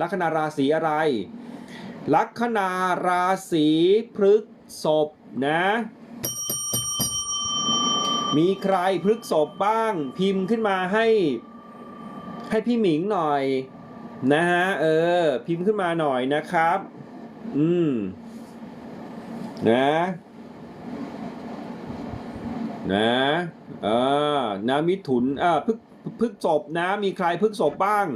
ลัคนาราศีอะไร ลัคนาราศีพฤกษภนะ มีใครพฤกษภบ้าง พิมพ์ขึ้นมาให้ ให้พี่หมิงหน่อยนะฮะเออ พิมพ์ขึ้นมาหน่อยนะครับ อืม นะ นะเออนะมิถุนเออพึกพึกศพนะ มีใครพึกศพบ้าง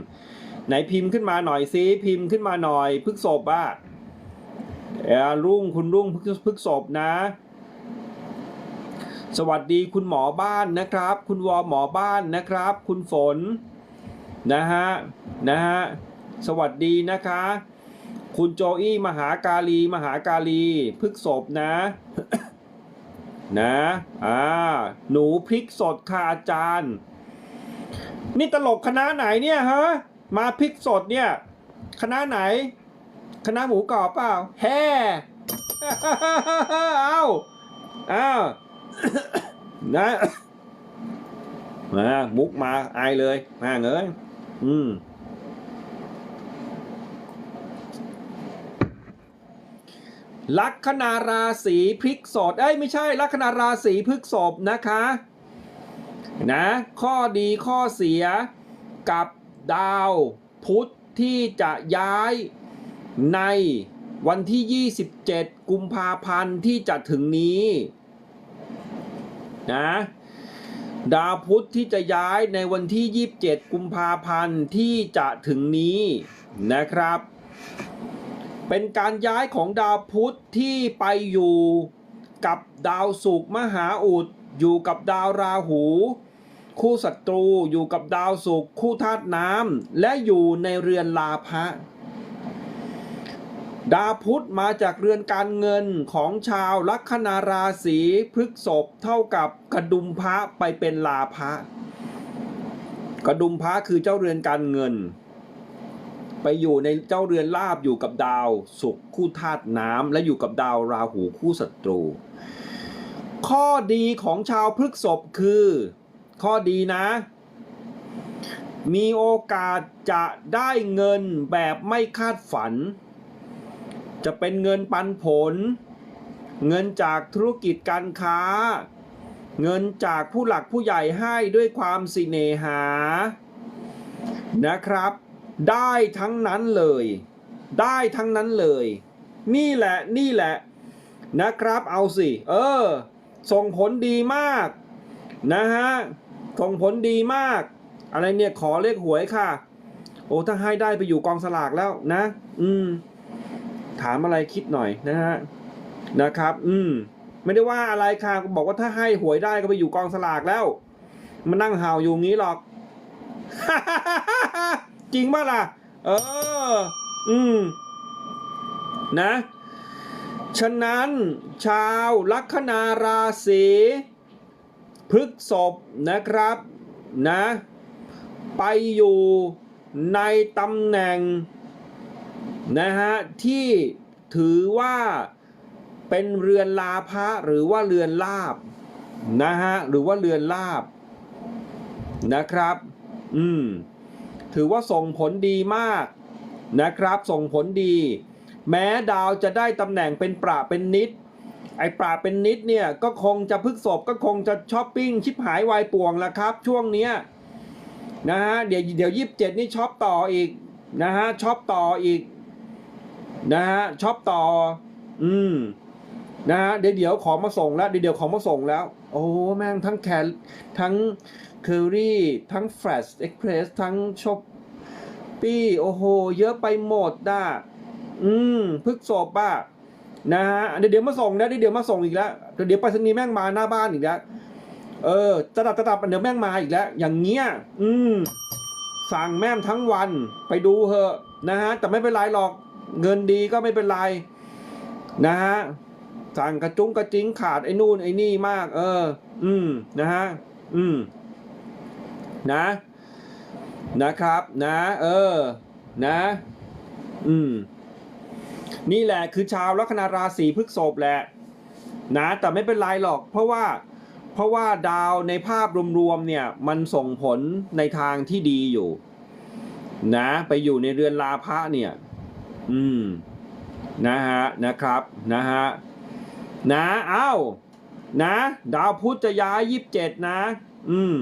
ไหนพิมพ์ขึ้นมาหน่อยซิพิมพ์ขึ้นมาหน่อยพึกศพอะเอรุ่งคุณรุ่งพึกพึกศพนะ สวัสดีคุณหมอบ้านนะครับ คุณวอหมอบ้านนะครับ คุณฝนนะฮะนะฮะสวัสดีนะคะ คุณโจอี้มหากาลีมหากาลีพึกศพนะนะอ่าหนูพริกสดค่ะอาจารย์ นี่ตลกคณะไหนเนี่ยฮะ มาพริกสดเนี่ยคณะไหนคณะหมูกรอบเปล่าแฮ่เอาอ้านะมามุกมาอายเลยมาเงยอืมลัคนาราศีพฤกษภเอ้ยไม่ใช่ ลัคนาราศีพฤกษภนะคะ นะ ข้อดีข้อเสียกับ ดาวพุธที่จะย้ายในวันที่ 27 กุมภาพันธ์ที่จะถึงนี้นะดาวพุธที่จะย้ายในวันที่ 27 กุมภาพันธ์ที่จะถึงนี้นะครับ เป็นการย้ายของดาวพุธที่ไปอยู่กับดาวศุกร์มหาอุดอยู่กับดาวราหู คู่ศัตรูอยู่กับดาวศุกร์คู่ธาตุน้ำและอยู่ในเรือนลาภะดาวพุธมาจากเรือนการเงินของชาวลัคนาราศีพฤกษภเท่ากับกระดุมพระไปเป็นลาภะกระดุมพระคือเจ้าเรือนการเงิน ไปอยู่ในเจ้าเรือนลาบอยู่กับดาวศุกร์คู่ธาตุน้ำและอยู่กับดาวราหูคู่ศัตรู ข้อดีของชาวพฤกษภคือ ข้อดีนะ มีโอกาสจะได้เงินแบบไม่คาดฝัน จะเป็นเงินปันผล เงินจากธุรกิจการค้า เงินจากผู้หลักผู้ใหญ่ให้ด้วยความสิเนหา นะครับ ได้ทั้งนั้นเลย ได้ทั้งนั้นเลย นี่แหละนี่แหละนะครับเอาสิ เออ ส่งผลดีมากนะฮะ ส่งผลดีมาก อะไรเนี่ยขอเลขหวยค่ะ โอ้ถ้าให้ได้ไปอยู่กองสลากแล้วนะ อืม ถามอะไรคิดหน่อยนะฮะนะครับ อืม ไม่ได้ว่าอะไรค่ะบอกว่าถ้าให้หวยได้ก็ไปอยู่กองสลากแล้วมานั่งเห่าอยู่งี้หรอก จริงป่ะล่ะ เออ อืม นะ ฉะนั้น ชาวลัคนาราศี พฤกษภนะครับนะไปอยู่ในตำแหน่งนะฮะที่ถือว่าเป็นเรือนลาภะหรือว่าเรือนลาบนะฮะหรือว่าเรือนลาบนะครับ อืมถือว่าส่งผลดีมากนะครับ ส่งผลดี แม้ดาวจะได้ตำแหน่งเป็นประเป็นนิด ไอ้ประเป็นนิดเนี่ยก็คงจะพึกศพก็คงจะช้อปปิ้งชิบหายวายป่วงละครับ ช่วงเนี้ยนะฮะเดี๋ยวเดี๋ยวยี่สิบเจ็ดนี่ช็อปต่ออีกนะฮะช็อปต่ออีกนะฮะช็อปต่อ อืมนะฮะเดี๋ยวเดี๋ยวของมาส่งแล้วเดี๋ยวเดี๋ยวของมาส่งแล้ว โอ้แม่งทั้งแคลทั้งเคอรี่ทั้งแฟลชเอ็กเพรสทั้งช็อปปี้โอ้โห เยอะไปหมดด่ะอืมพึกศพอะ นะฮะเดี๋ยวเดี๋ยวมาส่งนะเดี๋ยวเดี๋ยวมาส่งอีกแล้วเดี๋ยวไปรษณีย์แม่งมาหน้าบ้านอีกแล้วเออจะดับจะดับเดี๋ยวแม่งมาอีกแล้ว อย่างเงี้ยอืมสั่งแม่มทั้งวันไปดูเหอะนะฮะแต่ไม่เป็นไรหรอกเงินดีก็ไม่เป็นไรนะฮะสั่งกระจุ้งกระจิ้งขาดไอ้นู่นไอ้นี่มาก เออ อืมนะฮะอืมนะนะครับ นะ เออ นะ อืม นี่แหละคือชาวลัคนาราศีพฤกษภแหละนะแต่ไม่เป็นไรหรอก เพราะว่าเพราะว่าดาวในภาพรวมๆเนี่ยมันส่งผลในทางที่ดีอยู่ นะไปอยู่ในเรือนลาพระเนี่ย อืมนะฮะนะครับนะฮะนะเอ้านะ ดาวพุธจะย้ายยีิบเจ็ดนะ อืม